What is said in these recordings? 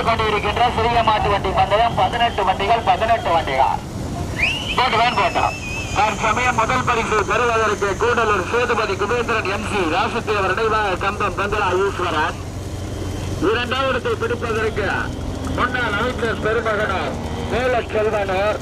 நடைபெற்றுக் கொண்டிருக்கின்ற சிறிய மாட்டு வண்டி பந்தயம் பதினெட்டு வண்டிகள் பதினெட்டு வண்டிகள். போட்டு வேன் போட்டோம் தற்சமயம் முதல் பரிசு பெறுவதற்கு கூடலூர் சேதுபதி குபேந்திரன் எம்சி ராசத்தேவர் நினைவாக கம்பம் பங்களா ஈஸ்வரன். இரண்டாவது பிடிப்பதற்கு முன்னாள் அமைச்சர் பெருமகனார் மேல செல்வனார்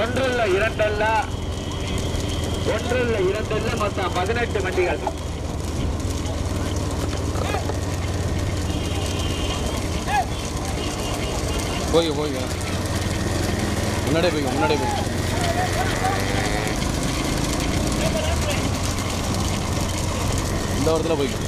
ஒன்றில் இரண்டல்ல ஒன்றில் இரண்டல்ல மொத்தம் பதினெட்டு வண்டிகள். போய் போய் முன்னாடியே போய் முன்னாடியே போய் இந்த இடத்துல போய்ங்க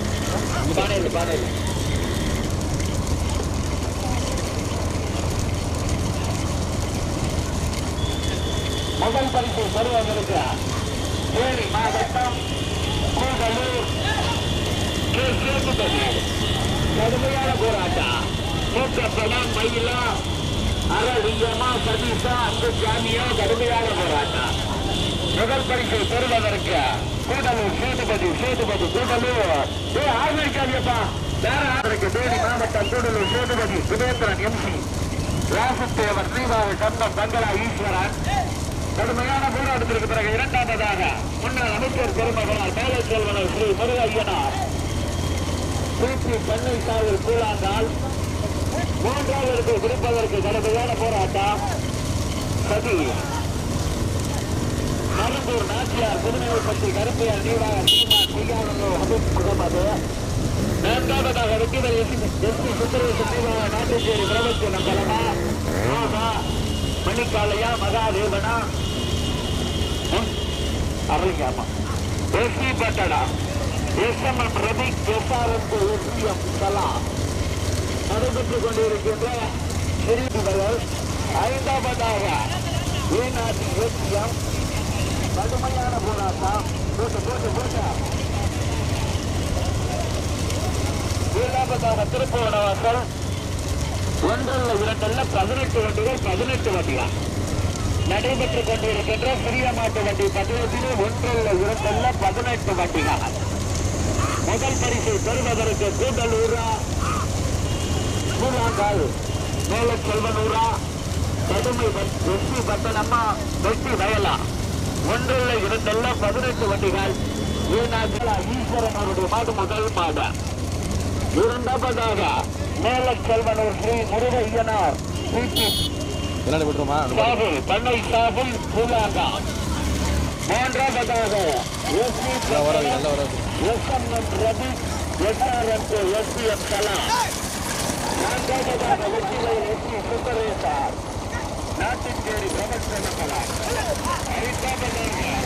முதல் பரிசு பெறுவதற்கு தேனி மாவட்டம் கூடலூர் கடுமையான போராட்டம். மூக்கப்படம் மயிலா அரளியமா சதீஷா அங்கு சாமியா கடுமையான போராட்டம். முதல் பரிசை பெறுவதற்கு கூடலூர் சேதுபதி சேதுபதி கூடலூர் ஏ ஆதரிக்காதியப்பா வேற ஆதரிக்க தேனி மாவட்டம் கூடலூர் சேதுபதி சுதேந்திரன் எம்சி ராசுத்தேவர் தீபாவளி சந்தம் பங்களா ஈஸ்வரன். கடுமையான போராட்டத்திற்கு பிறகு இரண்டாவதாக முன்னாள் அமைச்சர் பெருமகனார் மேலை செல்வனர் ஸ்ரீ முருகையனார் திருச்சி பண்ணை சாவில் கூழாந்தால் மூன்றாவது குறிப்பதற்கு கடுமையான போராட்டம். சதி. மருந்தூர் நாச்சியார் புதுமைப்பட்டி கருப்பையார் நீவாக சீமா செய்யானோ ஹபீப் குடும்பது நான்காவதாக வெற்றிவர் எஸ் பி சுந்தரேசன் நீவாக நாட்டுச்சேரி பிரபஞ்ச நம்பலமா? ராமா மணிக்காலையா மகாதேவனா? அரளியாமா S P பட்டடா. S M M Ravi S R M S P M கலா. நடைபெற்றுக் கொண்டிருக்கின்ற பிரிவுகள் ஐந்தாவதாக ஏநாட்டி ஏசியம் கடுமையான போராட்டம் போட்டு போட்டு போட்டு ஏழாவதாக திருப்பவனவாசல் ஒன்றல்ல இரண்டல்ல பதினெட்டு வண்டிகள் பதினெட்டு வண்டிகள் நடைபெற்றுக் கொண்டிருக்கின்ற சிறிய மாட்டு வண்டி பந்தயத்திலே ஒன்றல்ல இரண்டல்ல பதினெட்டு வண்டிகள் முதல் பரிசை பெறுவதற்கு கூடலூரா கூழாங்கால் மேல செல்வனூரா கடுமை வெற்றி பட்டணம்மா வெற்றி வயலா. ஒன்றில் இரண்டல்ல பதினெட்டு வண்டிகள் ஏனாக்களா ஈஸ்வரன் அவருடைய மாடு முதல் மாடு. இரண்டாவதாக மேல செல்வனூர் ஸ்ரீ முருகையனார் பின்னாடி விட்டுருமா? சாகுல் பண்ணை சாகுல் கூழாங்கா மூன்றாவதாக எஸ்பி நல்லா வராது நல்லா வராது. SMM Ravi SRM SPM Kala. நான்காவதாக வெற்றிலை எஸ்பி சுந்தரேசார் நாட்டுச்சேரி பிரபஞ்சன கலா ஐந்தாவதாக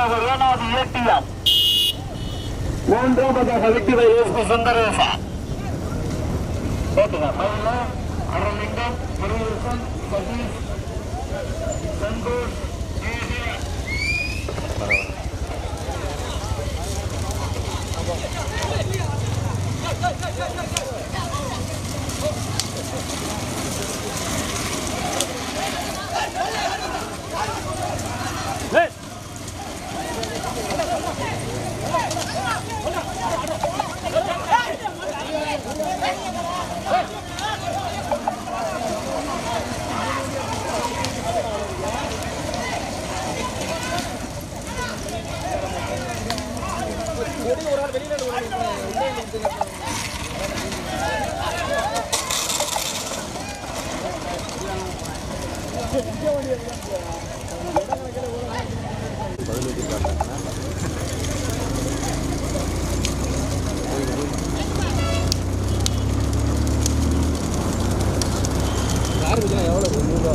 இரண்டாவதாக வேணாது ஏடிஎம் மூன்றாவதாக வெற்றிவை எஸ்பி சுந்தரேசா ஓட்டுங்க பையில அரலிங்கம் முருகேசன் சதீஷ் சந்தோஷ் ஒரு ஆள் வெளியில வச்சுருக்காங்க யார் பற்றினா எவ்வளோ நூறுரூவா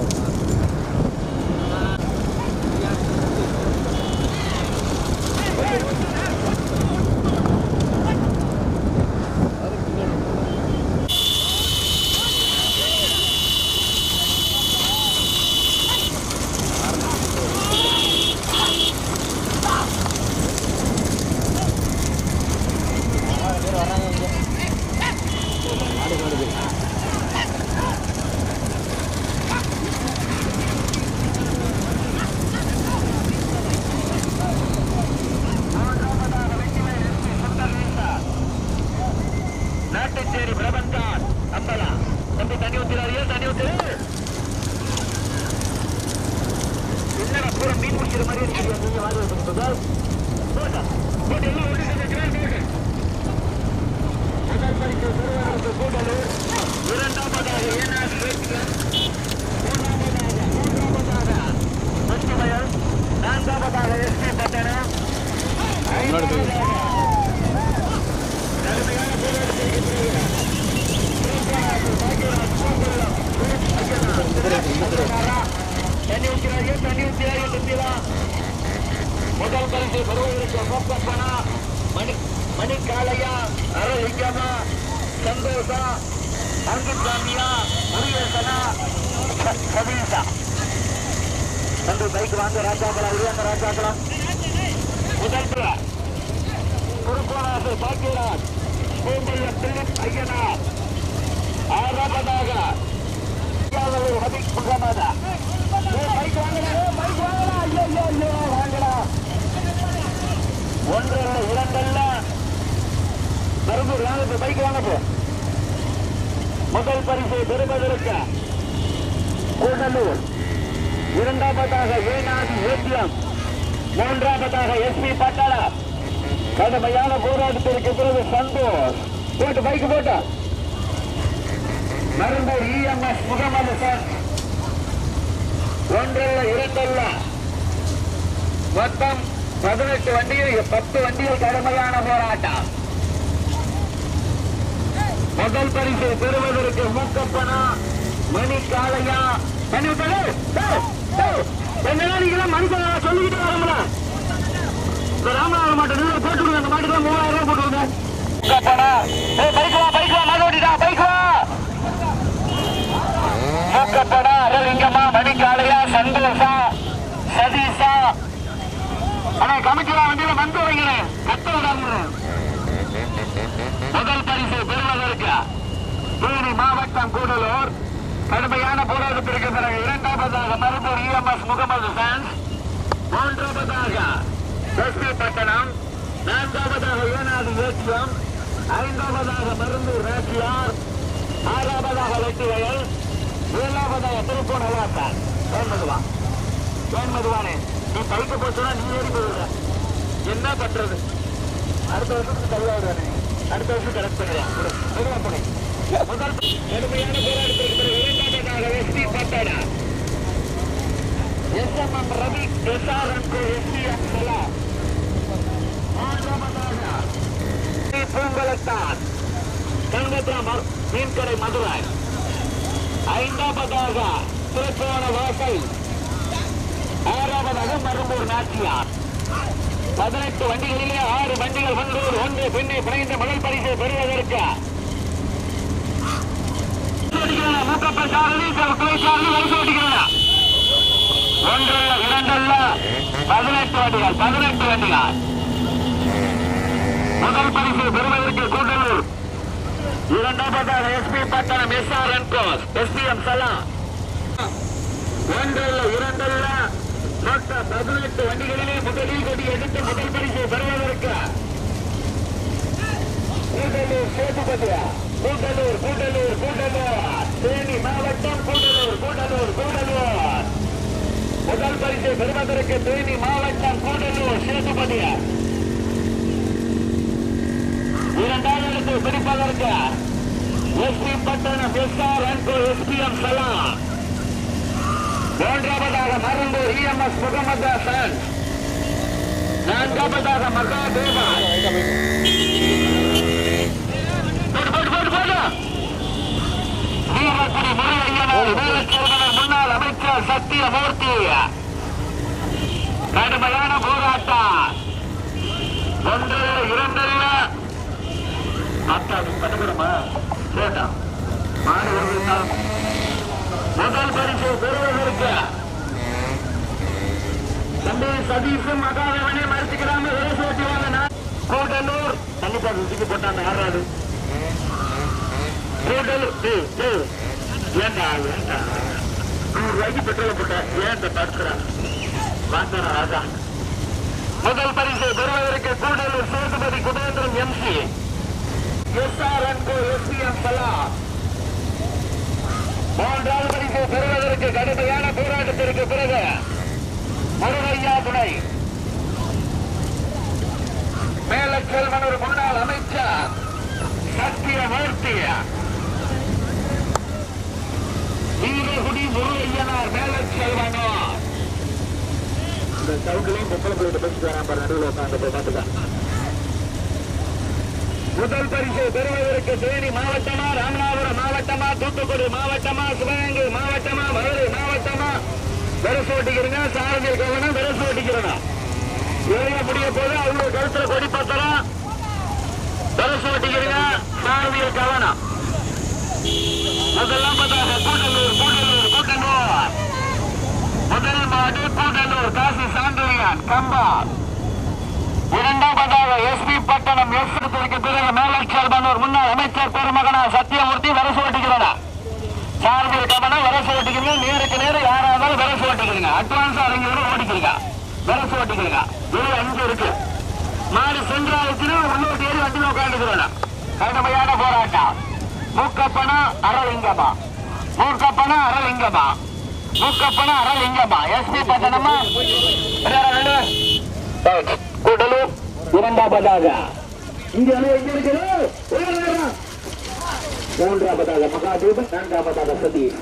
நாடு நாடு நாட்டுச்சேரி பிரபந்தான் அம்பலா தம்பி தண்ணி ஊத்திராரியா தண்ணி ஊத்து என்னடா பூரா மீன் முடிக்கிற மாதிரி இருக்கு நீங்க வாங்க போட்டா போட்டு எல்லாம் ஒன்று சேர்ந்துக்கிறேன் போட்டு முதல் பரிசு பெறுவதற்கு கூடலூர் இரண்டாவதாக ஏனாதி வேட்டியன் மூன்றாவதாக மூன்றாவதாக மஞ்சுமயல் நான்காவதாக எஸ்பி பட்டணம் முன்னாடி போய் தண்ணி ஊற்றினாரியா தண்ணி ஊற்றினாரியா தம்பிலா முதல் பரிசு பெறுவதற்கு மோக்கப்பனா மணி மணி காளையா அரலிங்கமா சந்தோஷா அங்குசாமியா முருகேசனா ச- சதீஷா தம்பி பைக் வாங்க ராஜாக்களா உருவாங்க ராஜாக்களா. முதல் பிள்ளை பாக்கியராஜ் பூம்பல்ல பிலிப் ஐயனார் ஆறாவதாக இந்தியாவில் ஹபீப் முகமதா. பைக் வாங்கலாம் பைக் வாங்கலாம் ஐயோ ஐயோ ஐயோ வாங்கலாம் ஒன்றல்ல இரண்டல்ல. பெரும்பூர் வாங்க பைக் வாங்க போ. முதல் பரிசு பெறுவதற்கு கூடலூர். இரண்டாவதாக ஏனாதி ஏடிஎம் மூன்றாவதாக எஸ்பி பட்டாளா கடுமையான போராட்டத்திற்கு பிறகு சந்தோஷ். போட்டு பைக் போட்டா. Marunthur E M S Mohammed sir. ஒன்றல்ல இரண்டல்ல. மொத்தம் பதினெட்டு வண்டிகள் பத்து வண்டிகள் கடுமையான போராட்டம். முதல் பரிசை பெறுவதற்கு மூக்கப்பனா மணி காலையா மணி என்னன்னா நீங்க மனுஷன் சொல்லிக்கிட்டு வரமுல இந்த ராமநாதன் மாட்டை நீங்க போட்டு விடுங்க அந்த மாட்டுக்கு மூவாயிரம் ரூபாய் போட்டு விடுங்க பைக் வா பைக் வா மக ஓட்டிட்டா பைக் வா சந்தோஷா சதீஷா. அண்ணா கமிச்சரா வண்டியில வந்து வைக்கிறேன். கத்த விடாம முதல் பரிசு பெறுவதற்கு தேனி மாவட்டம் கூடலூர். கடுமையான போராட்டத்திற்கு பிறகு இரண்டாவதாக Marunthur E M S Mohammed chance மூன்றாவதாக எஸ்பி பட்டணம் நான்காவதாக ஏனாது ஏற்றியம் ஐந்தாவதாக மருந்தூர் ராசியார் ஆறாவதாக வெட்டிவயல் ஏழாவதாக திருப்பூர் நல்லாத்தான் ஏன்மதுவா ஏன்மதுவானே நீ பைக்கு போச்சுன்னா நீ ஏறி போயிடுற. என்ன பண்றது? அடுத்த வருஷத்துக்கு தள்ளாடுறானே அடுத்த வருஷம் கரெக்ட் பண்ணிடலாம் முதல் கடுமையான போராட்டத்திற்கு பிறகு இரண்டாவதாக எஸ்பி பட்டடா எஸ்எம்எம் ரவி எஸ்ஆர்என்கோ எஸ்பிஎம் சலா மூன்றாவதாக பூங்கலத்தான் கங்கத்ரா மீன்கடை மதுரை. ஐந்தாவதாக திருப்போண வாசல் ஆறாவதாக மரும்பூர் நாச்சியார் பதினெட்டு வண்டிகளிலே ஆறு வண்டிகள் வந்தூர் ஒன்று பின்னே பிணைந்த மணல் பரிசை பெறுவதற்கு மூக்கப்பல் சாரதி கிளை சாரதி வரிசை ஓட்டிக்கிறா ஒன்றல்ல இரண்டல்ல பதினெட்டு வண்டிகள் பதினெட்டு வண்டிகள் முதல் பரிசு பெறுவதற்கு கூட்டலூர் இரண்டாவதாக எஸ்பி பட்டணம் எஸ் ஆர் என்கோஸ் எஸ்பிஎம் சலா ஒன்றல்ல இரண்டல்ல மொத்த பதினெட்டு வண்டிகளிலே முதலில் கொடி எடுத்து முதல் பரிசு பெறுவதற்கு கூட்டலூர் சேதுபதியா கூட்டலூர் கூட்டலூர் கூட்டலூர். தேனி மாவட்டம் கூட்டலூர் கூட்டலூர் கூட்டலூர். முதல் பரிசு பெறுவதற்கு தேனி மாவட்டம் கூட்டலூர் சேதுபதியா இரண்டாவது இடத்தை பிடிப்பதற்கு SP Pattanam S R and Co SPM சலாம். மூன்றாவதாக மருந்தூர் இஎம்எஸ் முகமது ஹசன் நான்காவதாக மகாதேவா. முன்னாள் அமைச்சர் சத்தியமூர்த்தி கடுமையான போராட்டம் ஒன்று இரண்டல்ல பத்தாவது பண்ணக்கூடமா வேண்டாம் முதல் பரிசு பெறுவதற்கு தம்பி சதீஷும் மகாதேவனே மறுத்துக்கிறாம கூட்டலூர் ஓட்டுவாங்க நான் கூடலூர் கண்டிப்பா சுத்திக்கு போட்டாங்க ஏண்டா ஏண்டா? நூறு ரூபாய்க்கு பெட்ரோல் போட்ட ஏன் இந்த படுத்துறா? வாங்க ராஜா. முதல் பரிசு பெறுவதற்கு Gudalur Sethupathi Kubendiran M C S R N S R N S P M சலா மூன்றாவது பரிசு பெறுவதற்கு கடுமையான போராட்டத்திற்கு பிறகு முருகையா துணை. மேலச்செல்வனூர் முன்னாள் அமைச்சர். சத்தியமூர்த்தி. வீரகுடி முருகையனார் மேலச்செல்வனார் இந்த சவுக்கிலையும் பொம்பளை பிள்ளைகிட்ட பேசிட்டு வரான் பாரு நடுவில் உட்காந்து போய் பார்த்துக்க முதல் பரிசு பெறுவதற்கு தேனி மாவட்டமா ராமநாதபுரம் மாவட்டமா தூத்துக்குடி மாவட்டமா சிவகங்கை மாவட்டமா மதுரை மாவட்டமா? வெரசு ஓட்டிக்கிறீங்க சாரதியில் கவனம் வெரசு ஓட்டிக்கிறோம் ஏழைய முடிய போது அவங்க கருத்துல கொடி பத்திரம் வெரசு ஓட்டிக்கிறீங்க சாரதியில் கவனம் முதலாம் பதாக கூட்டலூர் கூட்டலூர் கூட்டலூர் முதல் மாடு கூட்டலூர் காசி சாந்தலியான் கம்பா. இரண்டாவதாக எஸ்பி பட்டணம் எஸ் பிறகு மேலச்செல்வனூர் முன்னாள் அமைச்சர் பெருமகனா சத்தியமூர்த்தி வரசு ஓட்டிக்கிறார் சார்பில் கவனம் வரசு ஓட்டிக்கிறீங்க நேருக்கு நேரம் யாராவது வரசு ஓட்டிக்கிறீங்க அட்வான்ஸ் அறிஞரும் ஓட்டிக்கிறீங்க வரசு ஓட்டிக்கிறீங்க இது அஞ்சு இருக்கு. மாடு சென்றாச்சுன்னா உள்ளூர் தேடி வண்டியில் உட்காந்துக்கிறோம் கடுமையான போராட்டம். மூக்கப்பனா அரலிங்கமா? மூக்கப்பனா அரலிங்கமா? மூக்கப்பனா அரலிங்கமா? எஸ்பி பட்டணமா? கூட்டலூர். இரண்டாவதாக இங்க எங்க இருக்குது மூன்றாவதாக மகாதேவன் நான்காவதாக சதீஷ்.